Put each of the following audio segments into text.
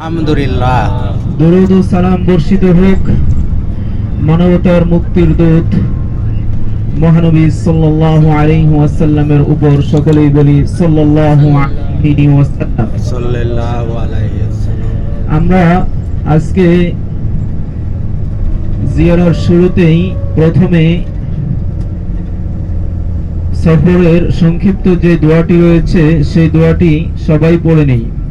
আলহামদুলিল্লাহ। দরুদ সালাম বর্ষিত হোক মানবতার মুক্তির দূত মহানবী সাল্লাল্লাহু আলাইহি ওয়াসাল্লামের উপর সকলেই বলি সাল্লাল্লাহু আলাইহি ওয়াসাল্লাম। সাল্লাল্লাহু আলাইহি ওয়াসাল্লাম। আমরা আজকে জিয়ারার শুরুতেই প্রথমে সফরের সংক্ষিপ্ত যে দোয়াটি রয়েছে সেই দোয়াটি সবাই পড়ে নেই।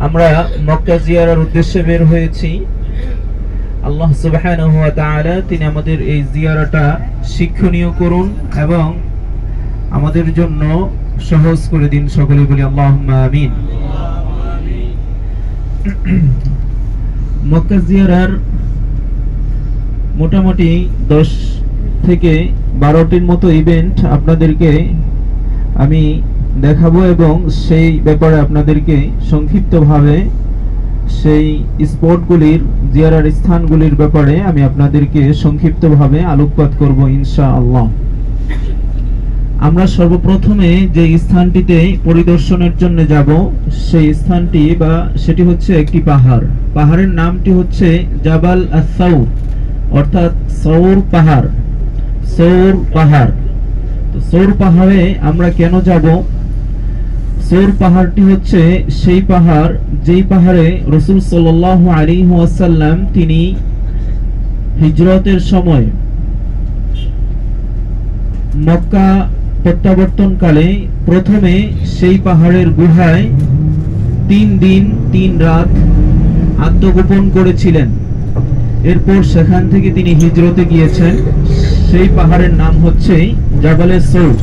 আমরা মক্কা জিয়ারার উদ্দেশ্যে বের হয়েছি। আল্লাহ তাআলা তিনি আমাদের এই জিয়ারাটা শিক্ষণীয় করুন এবং আমাদের জন্য সহজ করে দিন সকলে বলি আল্লাহুম্মা আমিন। মক্কা জিয়ারার মোটামুটি দশ থেকে বারোটির মতো ইভেন্ট আপনাদেরকে আমি দেখাবো এবং সেই ব্যাপারে আপনাদেরকে সংক্ষিপ্তভাবে সেই স্পটগুলির, জিয়ারার স্থানগুলির ব্যাপারে আমি আপনাদেরকে সংক্ষিপ্তভাবে আলোকপাত করব ইনশা আল্লাহ আমরা সর্বপ্রথমে যে স্থানটিতে পরিদর্শনের জন্য যাব, সেই স্থানটি বা সেটি হচ্ছে একটি পাহাড়। পাহাড়ের নামটি হচ্ছে জাবাল আসাউর অর্থাৎ সৌর পাহাড়। সৌর পাহাড়। সৌর পাহাড়ে আমরা কেন যাব? সৌর পাহাড়টি হচ্ছে সেই পাহাড়, যেই পাহাড়ে রসুল সাল্লাহ আলী ওয়াসাল্লাম তিনি হিজরতের সময় মক্কা প্রত্যাবর্তনকালে প্রথমে সেই পাহাড়ের গুহায় তিন দিন, তিন রাত আত্মগোপন করেছিলেন। এরপর সেখান থেকে তিনি হিজরতে গিয়েছেন। সেই পাহাড়ের নাম হচ্ছে জাবালে সৌর।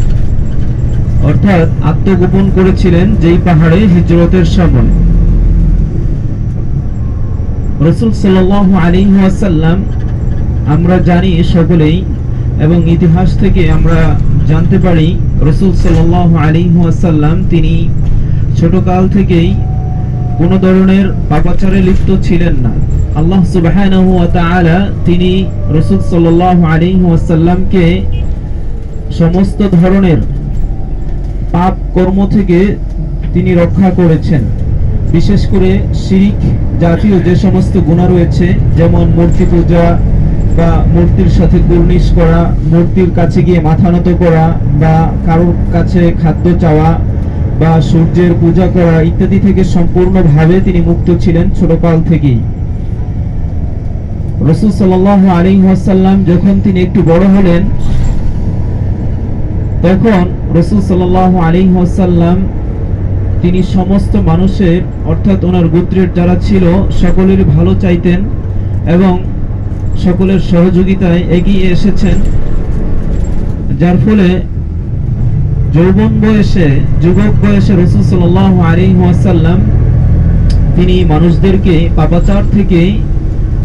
অর্থাৎ আত্মগোপন করেছিলেন যেই পাহাড়ে হিজরতের সময় রসুল সাল্লাহ আলী ওয়াসাল্লাম আমরা জানি সকলেই, এবং ইতিহাস থেকে আমরা জানতে পারি, রসুল সাল্লাহ আলী ওয়াসাল্লাম তিনি ছোটকাল থেকেই কোনো ধরনের পাপাচারে লিপ্ত ছিলেন না। আল্লাহ তাআলা তিনি রসুল সাল্লাহ আলী ওয়াসাল্লামকে সমস্ত ধরনের পাপ কর্ম থেকে তিনি রক্ষা করেছেন। বিশেষ করে শিরিক জাতীয় যে সমস্ত গুণা রয়েছে, যেমন মূর্তি পূজা বা মূর্তির সাথে কুর্নিশ করা, মূর্তির কাছে গিয়ে মাথা নত করা বা কারোর কাছে খাদ্য চাওয়া বা সূর্যের পূজা করা ইত্যাদি থেকে সম্পূর্ণভাবে তিনি মুক্ত ছিলেন ছোটকাল থেকেই। রসুল সাল্লাহ আলী ওয়াসাল্লাম যখন তিনি একটু বড় হলেন তখন রসুল সাল্লাহ আলী ওয়াসাল্লাম তিনি সমস্ত মানুষের, অর্থাৎ ওনার গোত্রের যারা ছিল, সকলের ভালো চাইতেন এবং সকলের সহযোগিতায় এগিয়ে এসেছেন, যার ফলে যৌবন বয়সে, যুবক বয়সে রসুল সাল্লাহ আলী ওয়াসাল্লাম তিনি মানুষদেরকে পাপাচার থেকে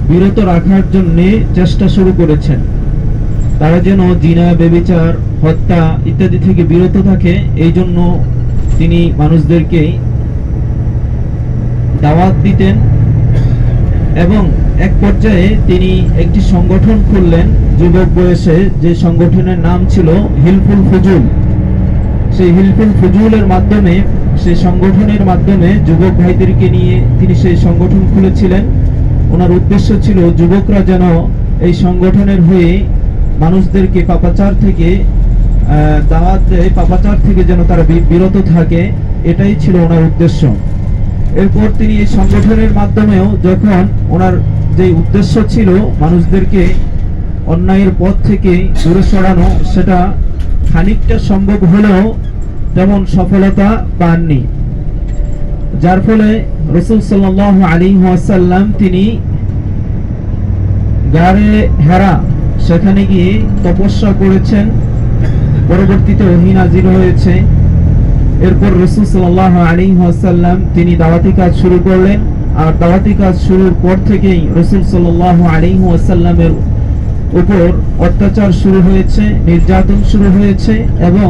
বিরত রাখার জন্য চেষ্টা শুরু করেছেন। তারা যেন জিনা বেবিচার হত্যা ইত্যাদি থেকে বিরত থাকে, এই জন্য তিনি মানুষদেরকে দাওয়াত দিতেন এবং এক পর্যায়ে তিনি একটি সংগঠন খুললেন, যুবক বয়সে যে সংগঠনের নাম ছিল হিলফুল ফুজুল। সেই হিলফুল ফুজুলের মাধ্যমে, সেই সংগঠনের মাধ্যমে যুবক ভাইদেরকে নিয়ে তিনি সেই সংগঠন খুলেছিলেন। ওনার উদ্দেশ্য ছিল, যুবকরা যেন এই সংগঠনের হয়ে মানুষদেরকে পাপাচার থেকে দাওয়াত দেয়, পাপাচার থেকে যেন তারা বিরত থাকে, এটাই ছিল ওনার উদ্দেশ্য। এরপর তিনি এই সংগঠনের মাধ্যমেও যখন ওনার যে উদ্দেশ্য ছিল মানুষদেরকে অন্যায়ের পথ থেকে দূরে সরানো, সেটা খানিকটা সম্ভব হলেও তেমন সফলতা পাননি। যার ফলে রসুল সাল্লাহ আলী ওয়াসাল্লাম তিনি গাড়ে হেরা সেখানে গিয়ে তপস্যা করেছেন। পরবর্তীতে ওহি নাজির হয়েছে। এরপর রসুল সাল্লাহ আলী ওয়াসাল্লাম তিনি দাওয়াতি কাজ শুরু করলেন। আর দাওয়াতি কাজ শুরুর পর থেকেই রসুল সাল্লাল্লাহু আলাইহি ওয়াসাল্লামের উপর অত্যাচার শুরু হয়েছে, নির্যাতন শুরু হয়েছে এবং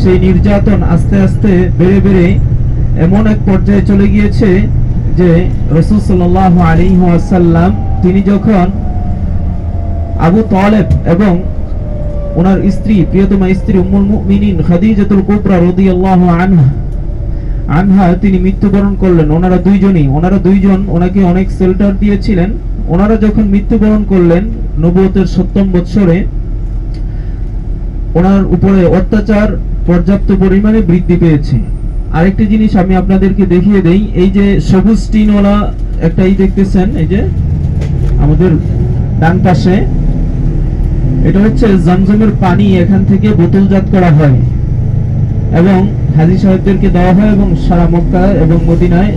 সেই নির্যাতন আস্তে আস্তে বেড়ে বেড়ে এমন এক পর্যায়ে চলে গিয়েছে যে রসুল সাল্লাল্লাহু আলাইহি ওয়াসাল্লাম তিনি যখন আবু তালেব এবং ওনার স্ত্রী, প্রিয়তমা স্ত্রী উম্মুল মুমিনিন খাদিজাতুল কুবরা রাদিয়াল্লাহু আনহা আনহা তিনি মৃত্যুবরণ করলেন। ওনারা দুইজনই, ওনারা দুইজন ওনাকে অনেক শেল্টার দিয়েছিলেন। ওনারা যখন মৃত্যুবরণ করলেন নবুয়তের সপ্তম বৎসরে, ওনার উপরে অত্যাচার পর্যাপ্ত পরিমাণে বৃদ্ধি পেয়েছে। আরেকটি জিনিস আমি আপনাদেরকে দেখিয়ে দেই, এই যে সবুজ টিনওয়ালা একটা ই দেখতেছেন, এই যে আমাদের ডান পাশে এটা হচ্ছে জমজমের পানি এখান থেকে বোতলজাত করা হয়। এবং হাজি সাহেবদেরকে দেওয়া হয় এবং সারা মক্কা এবং মদিনায়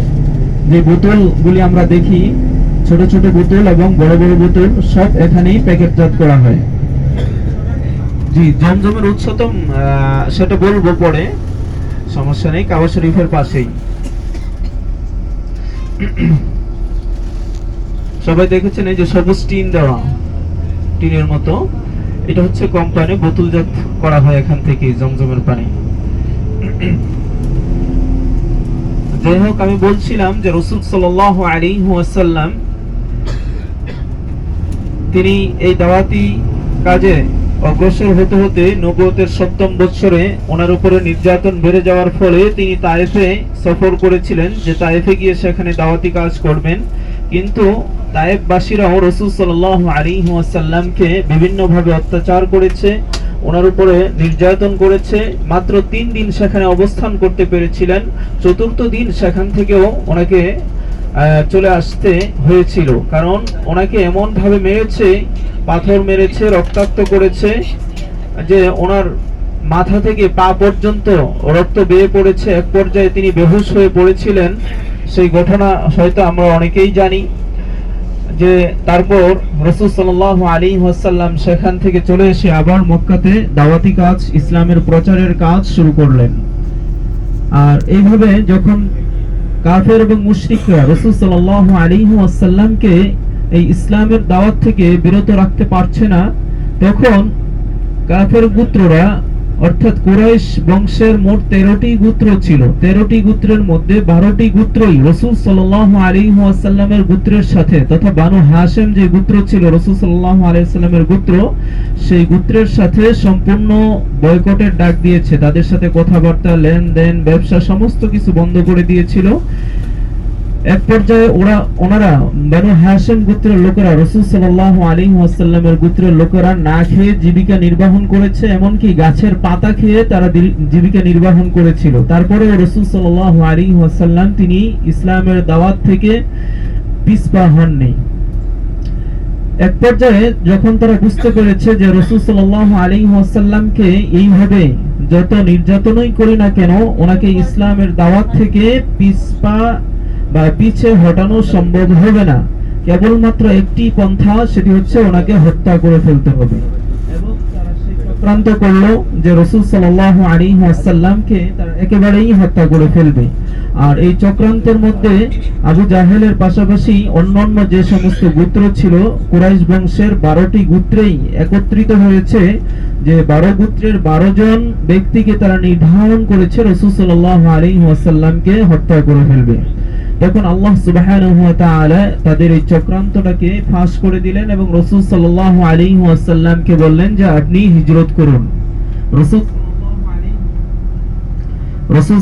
যে বোতলগুলি আমরা দেখি ছোট ছোট বোতল এবং বড় বড় বোতল সব এখানেই প্যাকেটজাত করা হয়। জি জমজমের আহ, সেটা বলব পরে। সমস্যা নেই কাবা শরীফের পাশেই। সবাই দেখেছেন এই যে সবুজ টিন দেওয়া টিনের মতো। এটা হচ্ছে কোম্পানি বোতলজাত করা হয় এখান থেকে জমজমের পানি। যাই হোক, আমি বলছিলাম যে রসুল সাল্লাহ আলী ওয়াসাল্লাম, তিনি এই দাওয়াতি কাজে অগ্রসর হতে হতে নবুয়তের সপ্তম বৎসরে ওনার উপরে নির্যাতন বেড়ে যাওয়ার ফলে তিনি তায়েফে সফর করেছিলেন। যে তায়েফে গিয়ে সেখানে দাওয়াতি কাজ করবেন। কিন্তু তায়েফবাসীরাও রসুল সাল্লাহ আলী ওয়াসাল্লামকে বিভিন্নভাবে অত্যাচার করেছে, ওনার উপরে নির্যাতন করেছে। মাত্র তিন দিন সেখানে অবস্থান করতে পেরেছিলেন। চতুর্থ দিন সেখান থেকেও ওনাকে চলে আসতে হয়েছিল। কারণ ওনাকে এমন ভাবে মেরেছে, পাথর মেরেছে, রক্তাক্ত করেছে, যে ওনার মাথা থেকে পা পর্যন্ত রক্ত বেয়ে পড়েছে। এক পর্যায়ে তিনি বেহুশ হয়ে পড়েছিলেন। সেই ঘটনা হয়তো আমরা অনেকেই জানি যে তারপর রসুল সাল্লাহ আলী ওয়াসাল্লাম সেখান থেকে চলে এসে আবার মক্কাতে দাওয়াতি কাজ, ইসলামের প্রচারের কাজ শুরু করলেন। আর এইভাবে যখন কাফের এবং মুশরিকরা রসুল সাল্লাহ আলী ওয়াসাল্লামকে এই ইসলামের দাওয়াত থেকে বিরত রাখতে পারছে না, তখন কাফের গোত্ররা অর্থাৎ কুরাইশ বংশের মোট তেরোটি গোত্র ছিল। তেরোটি গোত্রের মধ্যে বারোটি গোত্রই রসুল সাল্লাহ আলী ওয়াসাল্লামের গোত্রের সাথে, তথা বানু হাসেম যে গোত্র ছিল, রসুল সাল্লাহ আলাইসাল্লামের গোত্র, সেই গোত্রের সাথে সম্পূর্ণ বয়কটের ডাক দিয়েছে। তাদের সাথে কথাবার্তা, লেনদেন, ব্যবসা, সমস্ত কিছু বন্ধ করে দিয়েছিল। এক পর্যায়ে ওরা, ওনারা গোত্রের লোকেরা, রসুল সাল্লাহ আলী গোত্রের লোকেরা না খেয়ে জীবিকা নির্বাহন করেছে, এমনকি গাছের পাতা খেয়ে তারা জীবিকা নির্বাহন করেছিল। তারপরে রসুল সাল্লাহ আলী তিনি ইসলামের দাওয়াত থেকে পিছপা হননি। এক পর্যায়ে যখন তারা বুঝতে পেরেছে যে রসুল সাল্লাহ আলী এইভাবে যত নির্যাতনই করি না কেন, ওনাকে ইসলামের দাওয়াত থেকে পিছপা বা পিছে হটানো সম্ভব হবে না। কেবলমাত্র একটি পন্থা, সেটি হচ্ছে ওনাকে হত্যা করে ফেলতে হবে। করল যে রসুল সাল্লাহ আলী ওয়াসাল্লামকে তারা একেবারেই হত্যা করে ফেলবে। আর এই চক্রান্তের মধ্যে আবু জাহেলের পাশাপাশি অন্যান্য যে সমস্ত গোত্র ছিল, কুরাইশ বংশের বারোটি গোত্রেই একত্রিত হয়েছে যে বারো গোত্রের বারো জন ব্যক্তিকে তারা নির্ধারণ করেছে রসুল সাল্লাহ আলী ওয়াসাল্লামকে হত্যা করে ফেলবে। তখন আল্লাহ সুবাহ তাদের এই চক্রান্তটাকে ফাঁস করে দিলেন এবং রসুল সাল্লাহ আলী আসাল্লামকে বললেন যে আপনি হিজরত করুন। রসুল রসুল